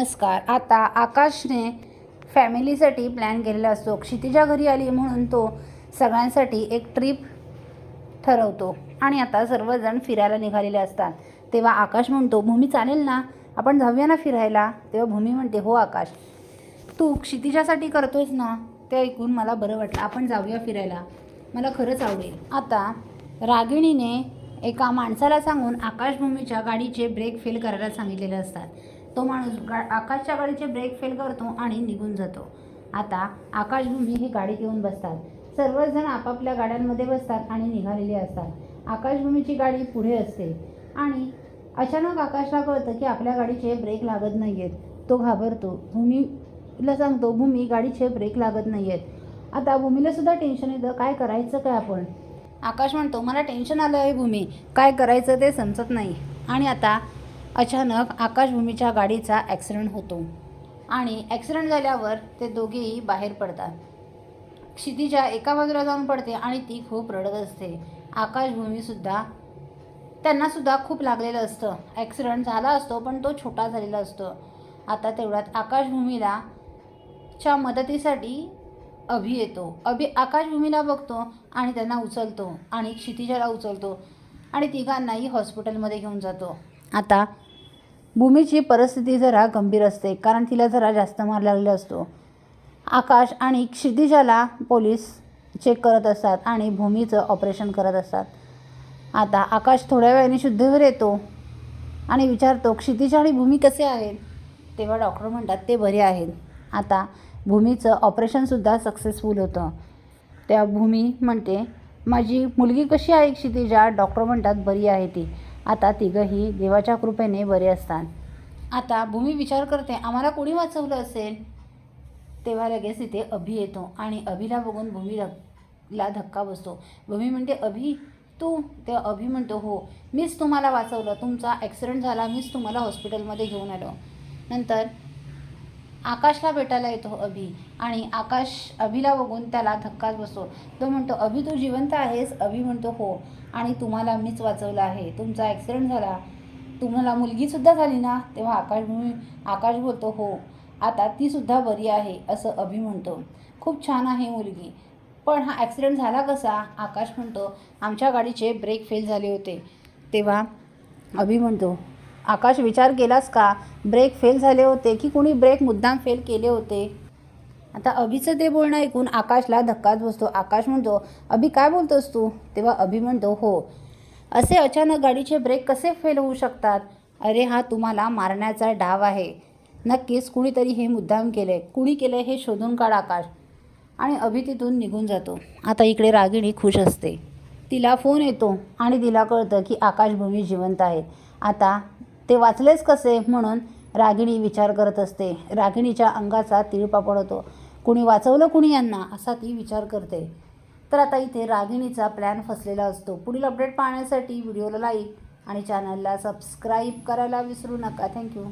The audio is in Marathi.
नमस्कार. आता आकाशने फॅमिलीसाठी प्लॅन केलेला असतो. क्षितिजा घरी आली म्हणून तो सगळ्यांसाठी एक ट्रिप ठरवतो. आणि आता सर्वजण फिरायला निघालेले असतात. तेव्हा आकाश म्हणतो भूमी चालेल ना? आपण जाऊया ना फिरायला? तेव्हा भूमी म्हणते हो आकाश. तू क्षितिजासाठी करतोयस ना? ते ऐकून मला बरं वाटलं. आपण जाऊया फिरायला. मला खरंच आवडेल. आता रागिणीने एका माणसाला सांगून आकाशभूमीच्या गाडीचे ब्रेक फेल करायला सांगितलेले असतात. तो माणूस गा आकाशच्या गाडीचे ब्रेक फेल करतो आणि निघून जातो. आता आकाशभूमी ही गाडी घेऊन बसतात. सर्वजण आपापल्या गाड्यांमध्ये बसतात आणि निघालेले असतात. आकाशभूमीची गाडी पुढे असते. आणि अचानक आकाशला कळतं की आपल्या गाडीचे ब्रेक लागत नाही आहेत तो घाबरतो. भूमीला सांगतो भूमी गाडीचे ब्रेक लागत नाही आहेत आता भूमीला सुद्धा टेन्शन येतं. काय करायचं काय आपण? आकाश म्हणतो मला टेन्शन आलं आहे भूमी. काय करायचं ते समजत नाही. आणि आता अचानक आकाशभूमीच्या गाडीचा ॲक्सिडेंट होतो. आणि ॲक्सिडेंट झाल्यावर ते दोघेही बाहेर पडतात. क्षितिजा एका बाजूला जाऊन पडते आणि ती खूप रडत असते. आकाशभूमीसुद्धा त्यांनासुद्धा खूप लागलेलं असतं. ॲक्सिडेंट झाला असतो पण तो छोटा झालेला असतो. आता तेवढ्यात आकाशभूमीला च्या मदतीसाठी अभि येतो. अभि आकाशभूमीला बघतो आणि त्यांना उचलतो आणि क्षितिजाला उचलतो आणि तिघांनाही हॉस्पिटलमध्ये घेऊन जातो. आता भूमीची परिस्थिती जरा गंभीर असते कारण तिला जरा जास्त मार लागलेला असतो. आकाश आणि क्षितिजाला पोलीस चेक करत असतात आणि भूमीचं ऑपरेशन करत असतात. आता आकाश थोड्या वेळाने शुद्धीवर येतो आणि विचारतो क्षितिजा आणि भूमी कसे आहेत? तेव्हा डॉक्टर म्हणतात ते बरे आहेत. आता भूमीचं ऑपरेशनसुद्धा सक्सेसफुल होतं. त्या भूमी म्हणते माझी मुलगी कशी आहे क्षितिजा? डॉक्टर म्हणतात बरी आहे ती. आता तिघंही देवाच्या कृपेने बरे असतात. आता भूमी विचार करते आम्हाला कोणी वाचवलं असेल? तेव्हा लगेच तिथे अभि येतो आणि अभिला बघून भूमी धक ला धक्का बसतो. भूमी म्हणते अभि तू? ते अभि म्हणतो हो मीच तुम्हाला वाचवलं. तुमचा ॲक्सिडेंट झाला मीच तुम्हाला हॉस्पिटलमध्ये घेऊन आलो. नंतर आकाशला भेटायला येतो अभि. आणि आकाश अभिला बघून त्याला धक्काच बसतो. तो म्हणतो अभि तू जिवंत आहेस. अभि म्हणतो हो. आणि तुम्हाला मीच वाचवलं आहे. तुमचा ॲक्सिडेंट झाला. तुम्हाला मुलगीसुद्धा झाली ना? तेव्हा आकाश आकाश बोलतो हो. आता तीसुद्धा बरी आहे असं अभि म्हणतो. खूप छान आहे मुलगी. पण हा ॲक्सिडेंट झाला कसा? आकाश म्हणतो आमच्या गाडीचे ब्रेक फेल झाले होते. तेव्हा अभि म्हणतो आकाश विचार केलास का? ब्रेक फेल झाले होते की कुणी ब्रेक मुद्दाम फेल केले होते? आता अभिचं ते बोलणं ऐकून आकाशला धक्काच बसतो. आकाश म्हणतो अभि काय बोलतोस तू? तेव्हा अभि म्हणतो हो. असे अचानक गाडीचे ब्रेक कसे फेल होऊ शकतात? अरे हा तुम्हाला मारण्याचा डाव आहे. नक्कीच कुणीतरी हे मुद्दाम केलं. आहे कुणी केलं हे शोधून काढ आकाश. आणि अभि तिथून निघून जातो. आता इकडे रागिणी खुश असते. तिला फोन येतो आणि तिला कळतं की आकाशभूमी जिवंत आहे. आता ते वाचलेच कसे म्हणून रागिणी विचार करत असते. रागिणीच्या अंगाचा तिळपापड होतो. कुणी वाचवलं कुणी यांना असा ती विचार करते. तर आता इथे रागिणीचा प्लॅन फसलेला असतो. पुढील अपडेट पाहण्यासाठी व्हिडिओला लाईक आणि चॅनलला सबस्क्राईब करायला विसरू नका. थँक्यू